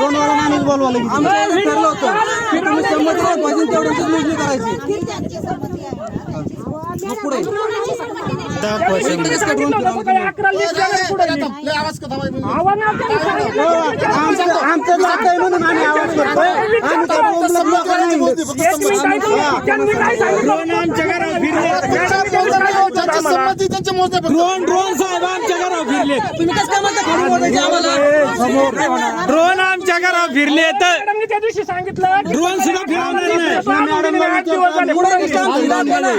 Drone वाला माणूस बोलवा लगेच आमचं ठरलं होतं. की तुम्ही संमती नाही पाहिजे तेवढ्यांचीच मोजणी करायची. मग पुढे ड्रोन आमचं आमचं जात आहे म्हणून आम्ही आवाज करतोय आम्ही त्या ड्रोनला block नाही ड्रोन आमच्या घरावर फिरले. ड्रोन ड्रोन साहेब आमच्या घरावर फिरले तुम्ही कसं काय म्हणता खरी मोजायची आम्हाला ड्रोन आमच्या घरावर फिरले तर मॅडमनी त्या दिवशी सांगितलं ड्रोन सुद्धा फिरवणार नाही आठ दिवस झाले. लिस्ट. तुम्ही सांगितलं ना?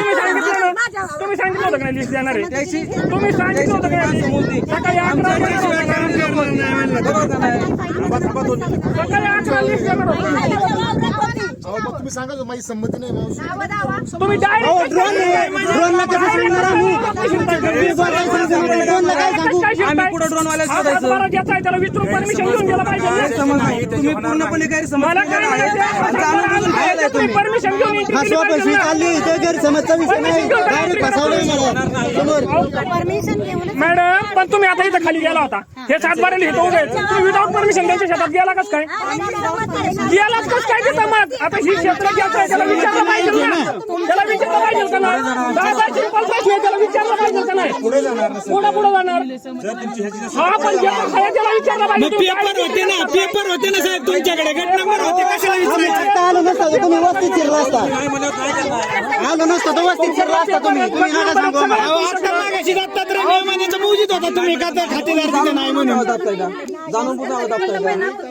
तुम्ही सांगितलं होतं का नाही लिस्ट देणार आहे तुम्ही सांगितलं होतं का नाही लिस्ट? सकाळी अकरा बरोबर का नाही? सकाळी अकरा लिस्ट देणार होतं. तुम्ही सांगा जो माझी संमती नाही मावशी. तुम्ही direct ड्रोन ड्रोनला कसं फिरणार आम्ही ड्रोनला काय सांगू? आम्ही ड्रोन ज्याचा आहे त्याला विचारून परमिशन घेऊन गेला पाहिजे. तुम्ही पूर्णपणे गैरसमज मला केलेला काय आहे. आणि जाणून बुजून खायला आहे तुम्ही. परमिशन घेऊन entry हा केली स्वतः पाहिजे ना. स्वीकारली ते गैरसमजचा विषय नाही. डायरेक्ट फसवलंय मला. समोर. परमिशन घेऊन मॅडम पण तुम्ही आता इथं खाली गेला होता. हे. सातबारे लिहितो उभे आहेत. तुम्ही विदाऊट परमिशन त्यांच्या शेतात गेला कस काय? गेलाच कस काय तिथं मग? आता ही क्षेत्र घ्यायचं त्याला विचारलं पाहिजे ना. त्याला विचारलं पाहिजे का नाही दहा प्रश्न आहे त्याला विचारलं पाहिजे का नाही पुढे जाणार पुढे पुढे जाणार हा पण ज्याचा आहे त्याला विचारलं पाहिजे. तुम्ही काय पेपर होते ना पेपर होते ना साहेब तुमच्याकडे. गट नंबर होते कशाला विचारायचं आलो नसता तर तुम्ही वस्तीत शिरला असता. आलो नसता तर वस्तीत शिरला असता तुम्ही. तुम्ही नका सांगू आम्हाला. अहो, आता मागाशी दत्तात्रय नियमानेचं मोजीत होता. तुम्ही का तर खातेदार तिथे नाही म्हणून? जाणून बुजून आवाज दाबताय का? हे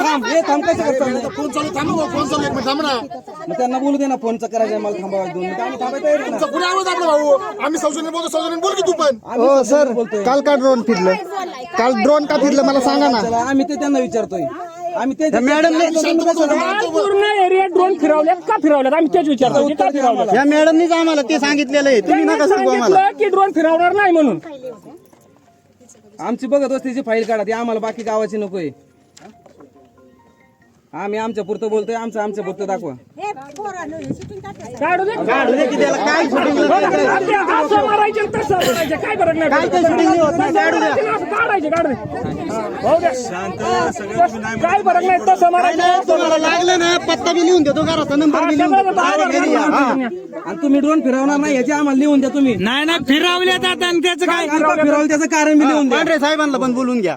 थांब हे थांब कसं करतो फोन चालू थांबा भाऊ, फोन चालू एक मिनिट थांबा ना. मग त्यांना बोलू दे ना फोनचं करायचं मला थांबावं दोन मिनिटं. आम्ही थांबायचं आहे ना. तुमचा कुणी आवाज आपला भाऊ? आम्ही सौजन्य बोलतो सौजन्य बोल की तू पण. हो सर काल का ड्रोन फिरलं? काल ड्रोन का फिरलं? मला सांगा ना. चला आम्ही ते त्यांना विचारतोय. आम्ही ते मॅडम पूर्ण एरिया ड्रोन फिरवल्यात का फिरवल्यात आम्ही तेच विचारतो. की का फिरवल्यात या मॅडमनीच आम्हाला ते सांगितलेलं आहे. तुम्ही नका सांगू आम्हाला. सांगितलं की ड्रोन फिरवणार नाही म्हणून. आमची बघत वस्तीची फाईल काढा ती आम्हाला बाकी गावाची नकोय. आम्ही आमच्या पुरतं बोलतोय आमचं आमच्या पुरतं दाखवा. काढू दे. काढू दे की त्याला काय shooting ते असं मारायचे आणि तसं मारायचे. काय फरक नाही काय ते shooting होत? नाही, काढू द्या. असं काढायचे काढ दे. भाऊ द्या. काय फरक नाही तसं काय मारायचं नाही तुम्हाला लागलं ना पत्ता बी लिहून देतो घराचा नंबर बी लिहून देतो. Direct घरी या. हा. आणि तुम्ही ड्रोन फिरवणार नाही याची आम्हाला लिहून द्या तुम्ही. नाही नाही फिरवले जात आणि त्याचं काय? फिरवलं त्याचं कारण बी लिहून द्या. पांढरे साहेबांना पण बोलून घ्या.